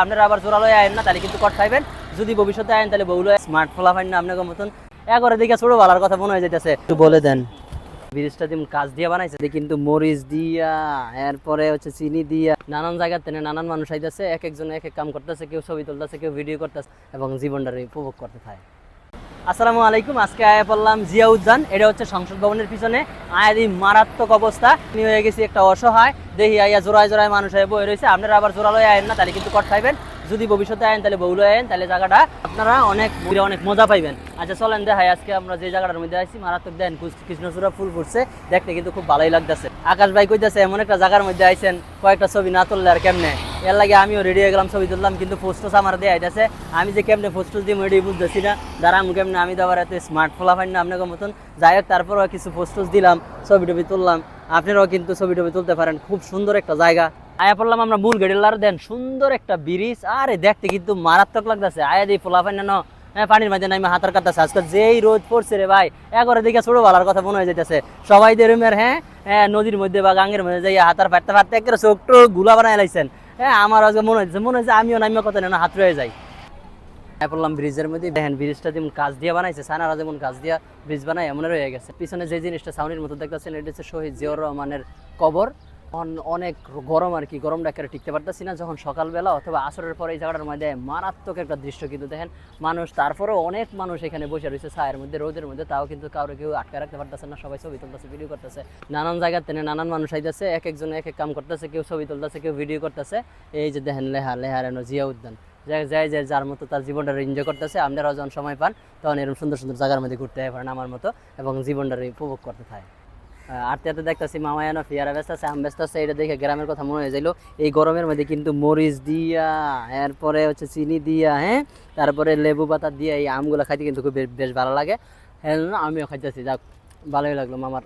আপনারা আবার জোরালো আয়েন না, তাহলে কিন্তু কট খাইবেন। যদি ভবিষ্যতে আয়েন তাহলে বউলো স্মার্ট ফোলা পাইন না আপনাকে মতন। একবারে দিকে ছোট বলার কথা মনে হয়ে যেতেছে একটু বলে দেন। ব্রিজটা যেমন কাজ দিয়ে বানাইছে, দেখি কিন্তু মরিচ দিয়া, এরপরে হচ্ছে চিনি দিয়া, নানান জায়গার থেকে নানান মানুষ আইতেছে, এক একজন এক এক কাম করতেছে, কেউ ছবি তুলতেছে, কেউ ভিডিও করতেছে, এবং জীবনটারে উপভোগ করতে থাকে। আসসালামু আলাইকুম, আজকে আয়া পড়লাম জিয়া উদ্যান এটা হচ্ছে সংসদ ভবনের পিছনে। আয়াদি মারাত্মক অবস্থা। নিয়ে হয়ে গেছি একটা অসহায়। দেখি আয়া জোড়ায় জোড়ায় মানুষ হয়ে বয়ে রয়েছে। আপনারা আবার জোড়ালো আয়েন না, তাহলে কিন্তু কট খাইবেন। যদি ভবিষ্যতে আয়েন, তাহলে বউলো আয়েন, তাহলে জায়গাটা আপনারা অনেক অনেক মজা পাইবেন। আচ্ছা চলেন দেখাই, আজকে আমরা যে জায়গাটার মধ্যে আছি মারাত্মক দেন কৃষ্ণচূড়া ফুল ফুটছে। দেখতে কিন্তু খুব ভালোই লাগতেছে। আকাশ ভাই কইতেছে, এমন একটা জায়গার মধ্যে আইছেন, কয়েকটা ছবি না তুললে আর কেমনে? এর লাগে আমিও রেডি হয়ে গেলাম, ছবি তুললাম, কিন্তু পোস্টোস আমার দিয়ে আইতেছে আমি যে কেমনে পোস্টোস দিয়ে রেডি বুঝতেছি না। দাঁড়া, আমি কেমনে আমি তো আবার এত স্মার্ট ফোলা পাই না আপনাকে মতন। যাই হোক, তারপরেও কিছু পোস্টোস দিলাম ছবি টবি তুললাম। আপনারাও কিন্তু ছবি টবি তুলতে পারেন। খুব সুন্দর একটা জায়গা। আয়া পড়লাম আমরা মূল গেডিলার দেন সুন্দর একটা ব্রিজ। আরে দেখতে কিন্তু মারাত্মক লাগতেছে। আয়া দিয়ে ফোলা পাই না হ্যাঁ পানির মাঝে নাইমা হাতার কাটাছে আজকে যেই রোদ পড়ছে রে ভাই, একবারে দিকে ছোট বালার কথা মনে হয়ে যাইতেছে। সবাই দেরুমের হ্যাঁ হ্যাঁ নদীর মধ্যে বা গাঙ্গের মধ্যে যাই হাতার ফাটতে ফাটতে একেবারে চোখগুলা বানাই লাইছেন। হ্যাঁ আমার আজকে মনে হচ্ছে মনে হচ্ছে আমিও নাইমা কথা না হাত রয়ে যাই। পড়লাম ব্রিজের মধ্যে, দেখেন ব্রিজটা যেমন কাজ দিয়ে বানাইছে সানারা যেমন কাজ দিয়া ব্রিজ বানায় এমন রয়ে গেছে। পিছনে যে জিনিসটা সাউনির মতো দেখতেছেন, এটা হচ্ছে শহীদ জিয়র রহমানের কবর। অনেক গরম আর কি, গরমটা একেবারে টিকতে পারতেছি না। যখন সকালবেলা অথবা আসরের পরে এই জায়গাটার মধ্যে মারাত্মক একটা দৃশ্য কিন্তু দেখেন, মানুষ, তারপরেও অনেক মানুষ এখানে বসে রয়েছে ছায়ের মধ্যে, রোদের মধ্যে, তাও কিন্তু কারও কেউ আটকে রাখতে পারতেছে না, সবাই ছবি তুলতেছে ভিডিও করতেছে। নানান জায়গার থেকে নানান মানুষ আইতেছে, এক একজন এক এক কাম করতেছে, কেউ ছবি তুলতেছে, কেউ ভিডিও করতেছে। এই যে দেখেন লেহা লেহার জিয়া উদ্যান যাই যাই যার মতো তার জীবনটা এনজয় করতেছে আপনারাও যখন সময় পান, তখন এরকম সুন্দর সুন্দর জায়গার মধ্যে ঘুরতে পারেন আমার মতো, এবং জীবনটারে উপভোগ করতে থাকে আরতে আরতে দেখতেছি মামায়ানো ফিয়ারা ব্যস্ত আছে, আম ব্যস্ত আছে, এটা দেখে গ্রামের কথা মনে হয়ে যাইলো। এই গরমের মধ্যে কিন্তু মরিচ দিয়া, এরপরে হচ্ছে চিনি দিয়া হ্যাঁ? তারপরে লেবু পাতা দিয়া এই আমগুলো খাইতে কিন্তু খুব বেশ ভালো লাগে। হ্যাঁ আমিও খাইতেছি, যাক, ভালোই লাগল মামার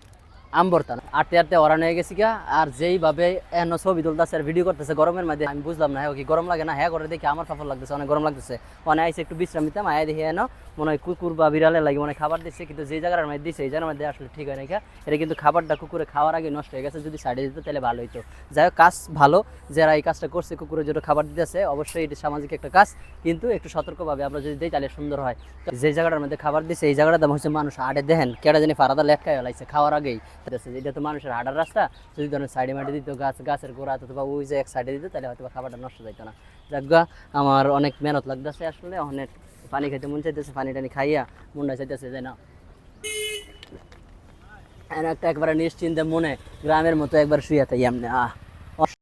আম ভর্তা আটতে আটতে অরান হয়ে গেছি গা। আর যেইভাবে এন ছবি তুলতেছে ভিডিও করতেছে গরমের মধ্যে, আমি বুঝলাম না হ্যাঁ কি গরম লাগে না? হ্যাঁ করে দেখি আমার ফাফর লাগতেছে, অনেক গরম লাগতেছে। অনেক আইসে একটু বিশ্রাম নিতাম, আয় দেখি এনো, মনে হয় কুকুর বা বিড়ালে লাগে মনে খাবার দিচ্ছে, কিন্তু যে জায়গার মধ্যে দিচ্ছে এই জায়গার মধ্যে আসলে ঠিক হয় না? এটা কিন্তু খাবারটা কুকুরে খাওয়ার আগে নষ্ট হয়ে গেছে, যদি সাইডে দিত তাহলে ভালো হইতো। যাই হোক, কাজ ভালো, যারা এই কাজটা করছে, কুকুরের জন্য খাবার দিতেছে, অবশ্যই এটা সামাজিক একটা কাজ, কিন্তু একটু সতর্কভাবে আমরা যদি দিই তাহলে সুন্দর হয়। যে জায়গাটার মধ্যে খাবার দিচ্ছে এই জায়গাটার দাম হচ্ছে মানুষ আড়ে দেখেন কেটা জানি ফারাদা লেটকায় লাইছে খাওয়ার আগেই। দেখতেছে, এটা তো মানুষের হাঁটার রাস্তা যদি ধরেন সাইডে মাটি দিত গাছ গাছের গোড়া অথবা ওই যে এক সাইডে দিত তাহলে হয়তো খাবারটা নষ্ট যাইতো না। যাজ্ঞা আমার অনেক মেহনত লাগতেছে আসলে অনেক পানি খাইতে মন চাইতেছে পানি টানি খাইয়া মুন্ডা চাইতেছে যে না একটা একবারে নিশ্চিন্তে মনে গ্রামের মতো একবার শুয়ে থাকি এমনি আহ।